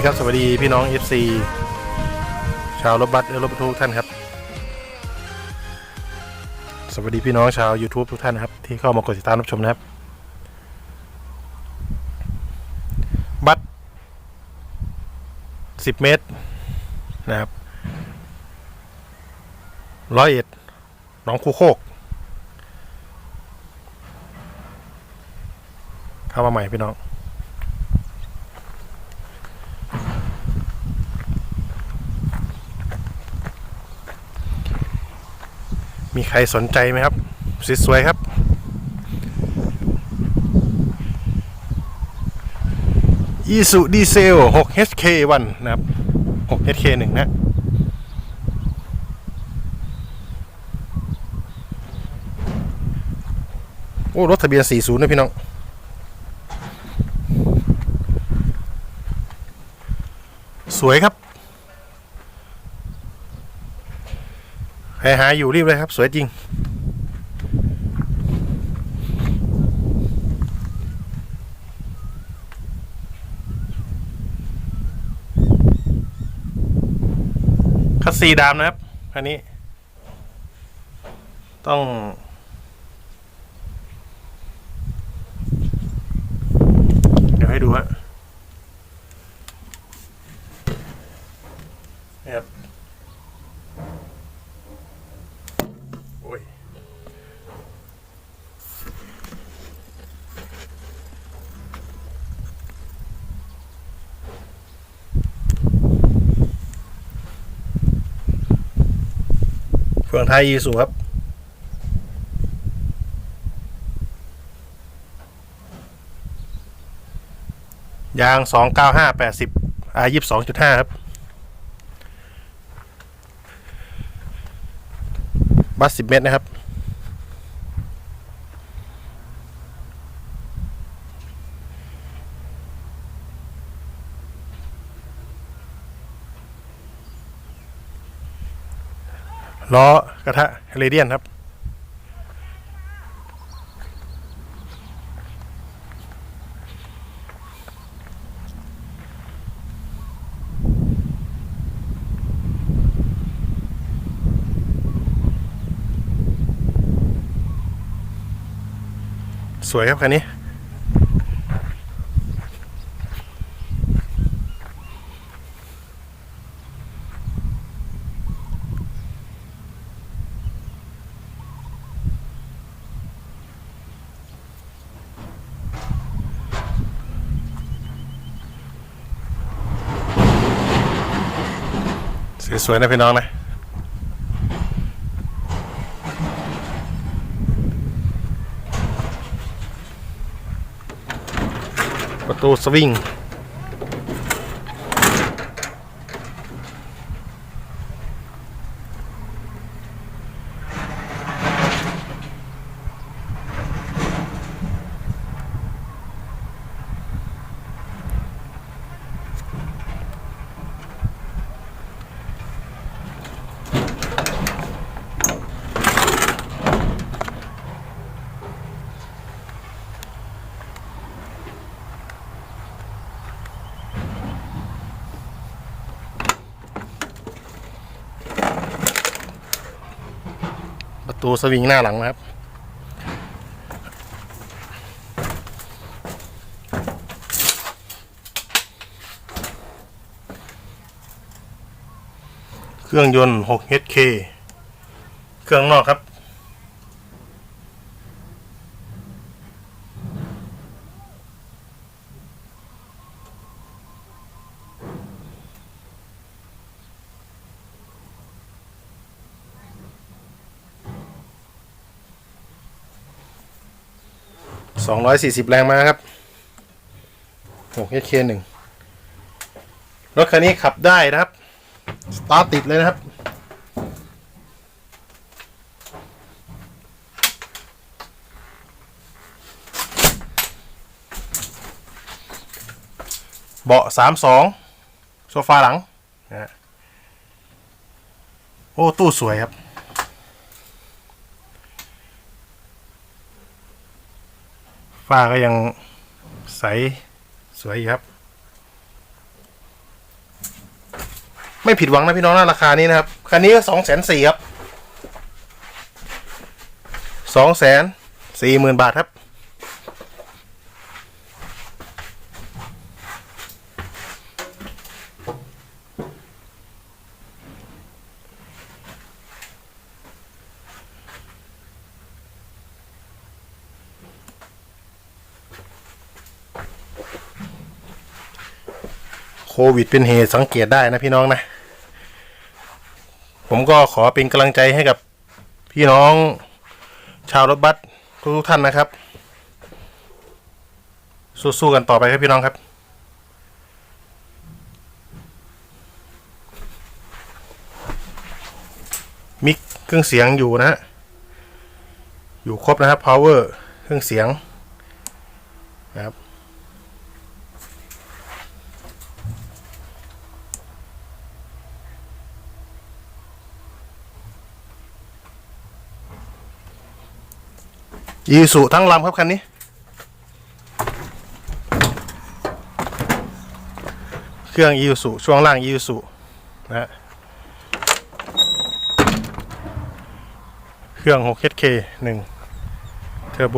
วัสดีครับ สวัสดีพี่น้อง FC ชาวรถบัสและรถบรรทุกท่านครับ สวัสดีพี่น้องชาว YouTube ทุกท่านนะครับ ที่เข้ามากดติดตามรับชมนะครับ บัส10เมตรนะครับร้อยเอ็ดหนองคูโคก เข้ามาใหม่พี่น้อง มีใครสนใจไหมครับ สวยๆครับ อีสุดีเซล 6HK1 นะครับ 6HK1 นะโอ้ รถทะเบียน 40 นะพี่น้อง สวยครับ ใคร หาอยู่รีบเลยครับ สวยจริง คัสซีดำนะครับคันนี้ ต้องเดี๋ยวให้ดูฮะนี่ครับ โอ้ย เฟืองไทยยีสูครับ ยางสองเก้าห้าแปดสิบอายี่สองจุดห้าครับ บัสสิบเมตรนะครับ ล้อกระทะเรเดียนครับ สวยครับคันนี้ สวยๆนะพี่น้องนะประตูสวิง ตัวสวิงหน้าหลังนะครับ เครื่องยนต์ 6 HK เครื่องนอกครับ สองร้อยสี่สิบแรงมาครับโอ้เคหนึ่งรถคันนี้ขับได้นะครับ สตาร์ทติดเลยนะครับ เบาะสามสองโซฟาหลังนะโอ้ ตู้สวยครับ ฝ้าก็ยังใสสวยครับ ไม่ผิดหวังนะพี่น้องนะราคานี้นะครับ คันนี้ก็สองแสนสี่ครับสองแสนสี่หมื่นบาทครับ วิดเป็นเหตุสังเกตได้นะพี่น้องนะ ผมก็ขอเป็นกำลังใจให้กับพี่น้องชาวรถบัสทุกท่านนะครับ สู้ๆกันต่อไปครับพี่น้องครับมิกเครื่องเสียงอยู่นะฮะอยู่ครบนะครับ power เครื่องเสียงนะครับ อีสุทั้งลำครับคันนี้ เครื่องอีสุช่วงล่างอีสุนะเครื่อง 6HK 1เทอร์โบ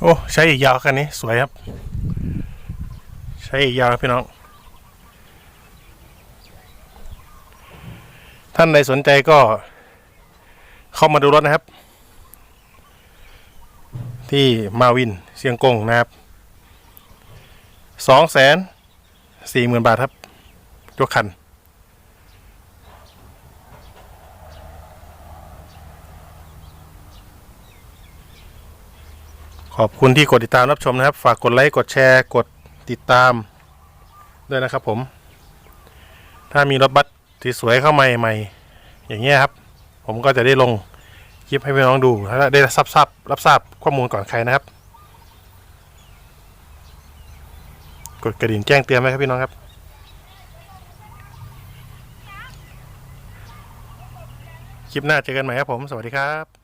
โอ้ ใช้อีกยาวคันนี้ สวยครับ ใช้อีกยาวครับพี่น้อง ท่านใดสนใจก็ เข้ามาดูรถนะครับ ที่มาวินเชียงกงนะครับสองแสนสี่หมื่นบาทครับยกคัน ขอบคุณที่กดติดตามรับชมนะครับ ฝากกดไลค์กดแชร์กดติดตามด้วยนะครับผม ถ้ามีรถบัสที่สวยเข้ามาใหม่ๆอย่างเงี้ยครับ ผมก็จะได้ลงคลิปให้พี่น้องดูและได้รับทราบรับทราบข้อมูลก่อนใครนะครับ กดกระดิ่งแจ้งเตือนไว้ครับพี่น้องครับ คลิปหน้าเจอกันใหม่ครับผม สวัสดีครับ